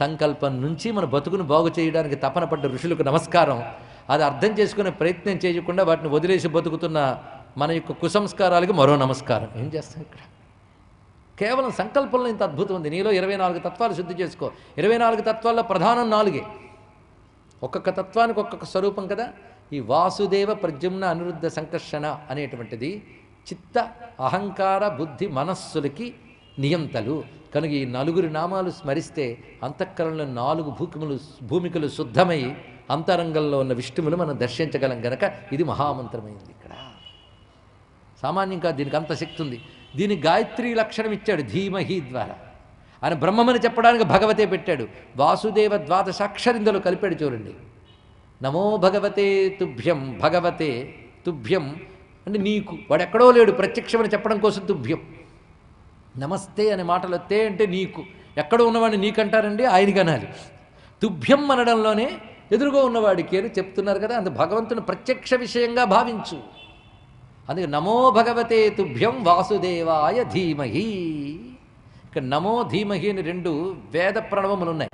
సంకల్పం నుంచి మన బతుకును బాగు చేయడానికి తపన పడ్డ ఋషులకు నమస్కారం. అది అర్థం చేసుకునే ప్రయత్నం చేయకుండా వాటిని వదిలేసి బతుకుతున్న మన యొక్క కుసంస్కారాలకి మరో నమస్కారం. ఏం చేస్తాం ఇక్కడ? కేవలం సంకల్పంలో ఇంత అద్భుతం ఉంది. నీలో ఇరవై నాలుగు తత్వాలు శుద్ధి చేసుకో. ఇరవై నాలుగు తత్వాల్లో ప్రధానం నాలుగే. ఒక్కొక్క తత్వానికి ఒక్కొక్క స్వరూపం కదా? ఈ వాసుదేవ ప్రద్యుమ్న అనిరుద్ధ సంకర్షణ అనేటువంటిది చిత్త అహంకార బుద్ధి మనస్సులకి నియంతలు. కనుక ఈ నలుగురి నామాలు స్మరిస్తే అంతఃకరణలో నాలుగు భూకములు భూమికలు శుద్ధమై అంతరంగంలో ఉన్న విష్ణువును మనం దర్శించగలం గనక ఇది మహామంత్రమైంది ఇక్కడ. సామాన్యంగా దీనికి అంత శక్తి ఉంది. దీని గాయత్రి లక్షణం ఇచ్చాడు ధీమహి ద్వారా. ఆయన బ్రహ్మమని చెప్పడానికి భగవతే పెట్టాడు. వాసుదేవ ద్వాదశాక్షరిందలు కలిపాడు చూడండి. నమో భగవతే తుభ్యం భగవతే తుభ్యం అంటే నీకు. వాడెక్కడో లేడు ప్రత్యక్షమని చెప్పడం కోసం తుభ్యం. నమస్తే అనే మాటలు తే అంటే నీకు. ఎక్కడ ఉన్నవాడిని నీకంటారండి ఆయనకి అనాలి తుభ్యం అనడంలోనే ఎదురుగా ఉన్నవాడికి అని చెప్తున్నారు కదా అందు భగవంతుని ప్రత్యక్ష విషయంగా భావించు. అందుకే నమో భగవతే తుభ్యం వాసుదేవాయ ధీమహి. ఇక్కడ నమో ధీమహి అని రెండు వేద ప్రణవములు ఉన్నాయి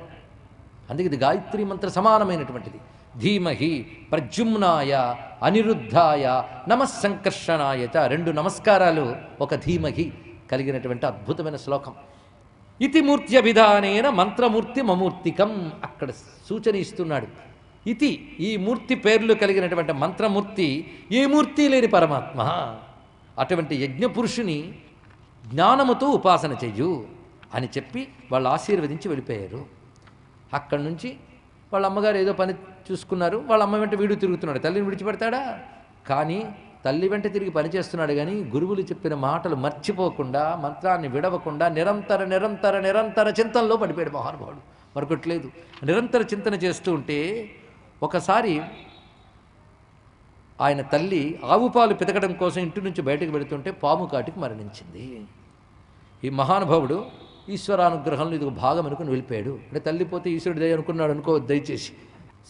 అందుకే ఇది గాయత్రి మంత్ర సమానమైనటువంటిది. ధీమహి ప్రజుమ్నాయ అనిరుద్ధాయ నమస్సంకర్షణాయత రెండు నమస్కారాలు ఒక ధీమహి. కలిగినటువంటి అద్భుతమైన శ్లోకం. ఇతి విధానేన మంత్రమూర్తి మమూర్తికం అక్కడ సూచన ఇస్తున్నాడు ఇతి ఈ మూర్తి పేర్లు కలిగినటువంటి మంత్రమూర్తి ఏ మూర్తి లేని పరమాత్మ? అటువంటి యజ్ఞపురుషుని జ్ఞానముతో ఉపాసన చెయ్యు అని చెప్పి వాళ్ళు ఆశీర్వదించి వెళ్ళిపోయారు. అక్కడి నుంచి వాళ్ళ అమ్మగారు ఏదో పని చూసుకున్నారు. వాళ్ళ అమ్మ వెంట వీడు తిరుగుతున్నాడు. తల్లిని విడిచిపెడతాడా? కానీ తల్లి వెంట తిరిగి పనిచేస్తున్నాడు కానీ గురువులు చెప్పిన మాటలు మర్చిపోకుండా మంత్రాన్ని విడవకుండా నిరంతర నిరంతర నిరంతర చింతనలో పడిపోయాడు మహానుభావుడు. మరొకట్లేదు. నిరంతర చింతన చేస్తూ ఉంటే ఒకసారి ఆయన తల్లి ఆవు పాలు పితకడం కోసం ఇంటి నుంచి బయటకు పెడుతుంటే పాము కాటికి మరణించింది. ఈ మహానుభావుడు ఈశ్వరానుగ్రహంలో ఇది భాగం అనుకుని వెళ్ళిపోయాడు. అంటే తల్లి పోతే ఈశ్వరుడు దయ అనుకున్నాడు అనుకో దయచేసి.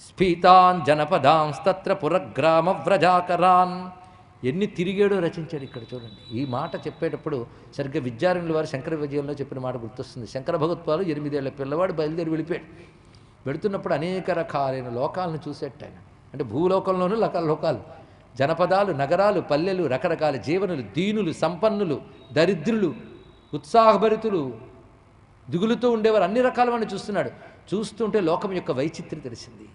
స్ఫీతాన్ జనపదాంస్తత్ర పురగ్రామ వ్రజాకరాన్ ఎన్ని తిరిగాడో రచించాడు ఇక్కడ చూడండి. ఈ మాట చెప్పేటప్పుడు సరిగ్గా విద్యారణుల వారు శంకర విజయంలో చెప్పిన మాట గుర్తొస్తుంది. శంకర భగవత్వాలు ఎనిమిదేళ్ళ పిల్లవాడు బయలుదేరి వెళ్ళిపోయాడు. వెళుతున్నప్పుడు అనేక రకాలైన లోకాలను చూసేట ఆయన. అంటే భూలోకంలోనూ రకాల లోకాలు జనపదాలు నగరాలు పల్లెలు రకరకాల జీవనులు దీనులు సంపన్నులు దరిద్రులు ఉత్సాహభరితులు దిగులుతూ ఉండేవారు. అన్ని రకాల వాడిని చూస్తున్నాడు. చూస్తుంటే లోకం యొక్క వైచిత్ర్యం తెలిసింది.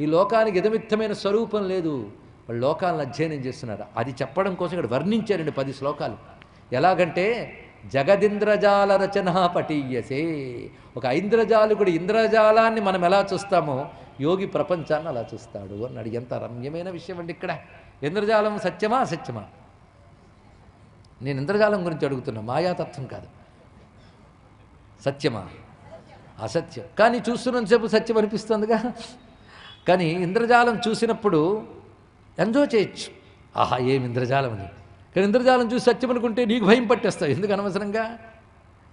ఈ లోకానికి ఎదమిత్తమైన స్వరూపం లేదు. వాళ్ళు లోకాలను అధ్యయనం చేస్తున్నారు. అది చెప్పడం కోసం ఇక్కడ వర్ణించారండి పది శ్లోకాలు. ఎలాగంటే జగదింద్రజాల రచన పటీయసే ఒక ఐంద్రజాలుకుడు ఇంద్రజాలాన్ని మనం ఎలా చూస్తామో యోగి ప్రపంచాన్ని అలా చూస్తాడు అన్నాడు ఎంత రమ్యమైన విషయం అండి ఇక్కడ. ఇంద్రజాలం సత్యమా అసత్యమా? నేను ఇంద్రజాలం గురించి అడుగుతున్నా మాయాతత్వం కాదు. సత్యమా? అసత్యం. కానీ చూస్తున్నంతసేపు సత్యం అనిపిస్తుందిగా. కానీ ఇంద్రజాలం చూసినప్పుడు ఎంజాయ్ చేయొచ్చు. ఆహా ఏం ఇంద్రజాలం అని కానీ ఇంద్రజాలం చూసి సత్యం అనుకుంటే నీకు భయం పట్టేస్తావు. ఎందుకు అనవసరంగా?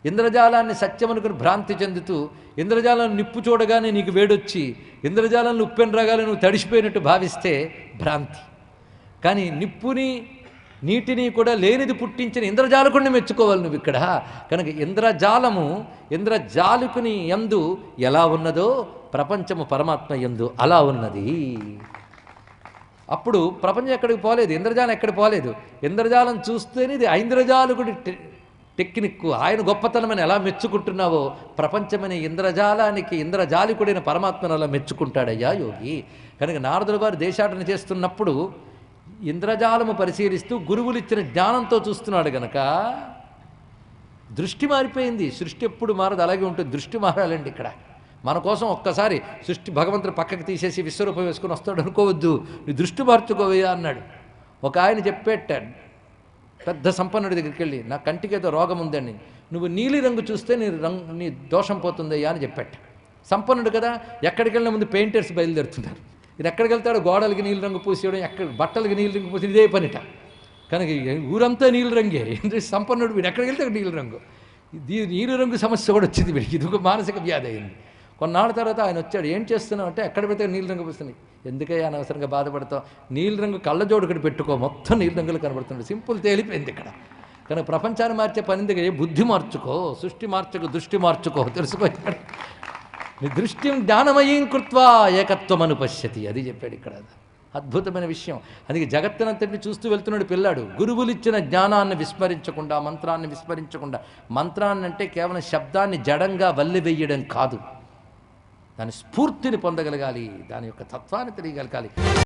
ఇంద్రజాలాన్ని సత్యం అనుకుని భ్రాంతి చెందుతూ ఇంద్రజాలం నిప్పు చూడగానే నీకు వేడొచ్చి ఇంద్రజాలంలో ఉప్పెన రాగానే నువ్వు తడిసిపోయినట్టు భావిస్తే భ్రాంతి. కానీ నిప్పుని నీటిని కూడా లేనిది పుట్టించిన ఇంద్రజాలకుడిని మెచ్చుకోవాలి నువ్వు ఇక్కడ. కనుక ఇంద్రజాలము ఇంద్రజాలకుని ఎందు ఎలా ఉన్నదో ప్రపంచము పరమాత్మ ఎందు అలా ఉన్నది. అప్పుడు ప్రపంచం ఎక్కడికి పోలేదు ఇంద్రజాలం ఎక్కడికి పోలేదు. ఇంద్రజాలం చూస్తేనే ఇది ఐంద్రజాలకుడి టె- టెక్నిక్ ఆయన గొప్పతనమని ఎలా మెచ్చుకుంటున్నావో ప్రపంచమనే ఇంద్రజాలానికి ఇంద్రజాలికుడైన పరమాత్మను అలా మెచ్చుకుంటాడయ్యా యోగి. కనుక నారదుల వారు దేశాటన చేస్తున్నప్పుడు ఇంద్రజాలము పరిశీలిస్తూ గురువులు ఇచ్చిన జ్ఞానంతో చూస్తున్నాడు గనక. దృష్టి మారిపోయింది. సృష్టి ఎప్పుడు మారదు అలాగే ఉంటుంది. దృష్టి మారాలండి ఇక్కడ. మన కోసం ఒక్కసారి సృష్టి భగవంతుడు పక్కకి తీసేసి విశ్వరూపం వేసుకొని వస్తాడు అనుకోవద్దు. నీ దృష్టి మార్చుకోవయ్యా అన్నాడు. ఒక ఆయన చెప్పేటాడు పెద్ద సంపన్నుడి దగ్గరికి వెళ్ళి నా కంటికి ఏదో రోగం ఉందండి. నువ్వు నీలి రంగు చూస్తే నీ రంగు నీ దోషం పోతుందయ్యా అని చెప్పాట సంపన్నుడు కదా ఎక్కడికి వెళ్ళిన ముందు పెయింటర్స్ బయలుదేరుతున్నారు. ఇది ఎక్కడికి వెళ్తాడు గోడలకి నీలి రంగు పూసేయడం ఎక్కడ బట్టలకి నీలి రంగు పూసి ఇదే పనిట. కనుక ఊరంతా నీలి రంగే. ఏంటి సంపన్నుడు? వీడు ఎక్కడికి వెళ్తే నీలి రంగు? దీ నీలి రంగు సమస్య కూడా వచ్చింది వీడికి. ఇది ఒక మానసిక వ్యాధి అయింది. కొన్నాళ్ళ తర్వాత ఆయన వచ్చాడు. ఏం చేస్తున్నావు అంటే ఎక్కడ పెడితే నీలి రంగు పూస్తుంది ఎందుకయ్యా అనవసరంగా బాధపడతావు? నీలి రంగు కళ్ళజోడు ఒకటి పెట్టుకో. మొత్తం నీలి రంగులు కనబడుతున్నాడు సింపుల్ తేలిపోయింది ఇక్కడ. కానీ ప్రపంచాన్ని మార్చే పని బుద్ధి మార్చుకో సృష్టి మార్చుకో దృష్టి మార్చుకో. తెలుసుకో ఇక్కడ దృష్టిం జ్ఞానమయీం కృత్వా ఏకత్వమను పశ్యతి. అది చెప్పాడు ఇక్కడ. అద్భుతమైన విషయం. అందుకే జగత్తునంతటిని చూస్తూ వెళ్తున్నాడు పిల్లాడు. గురువులు ఇచ్చిన జ్ఞానాన్ని విస్మరించకుండా మంత్రాన్ని విస్మరించకుండా. మంత్రాన్ని అంటే కేవలం శబ్దాన్ని జడంగా వల్లివెయ్యడం కాదు. దాని స్ఫూర్తిని పొందగలగాలి దాని యొక్క తత్వాన్ని తెలియగలగాలి.